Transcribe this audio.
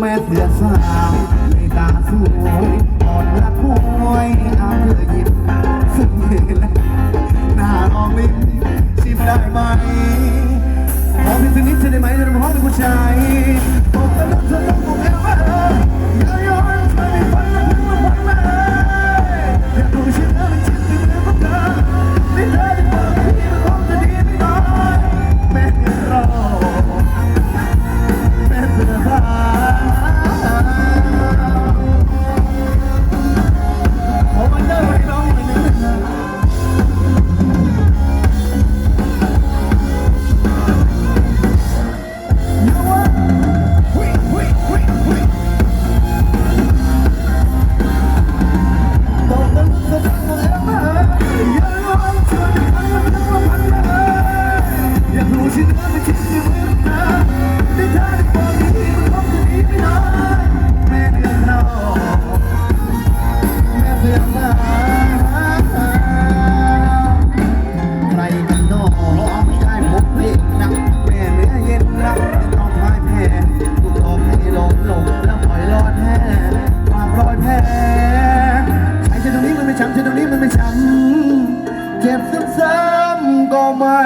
แม่เสือสาวในตาสวยอ่อนละคุยเอาเธอหยิบสุดเและหน้าลองลิ้นชิมได้ไหมขอเพียงนิดเธอได้ไหมจะรู้ว่าเป็นผู้ชาย uma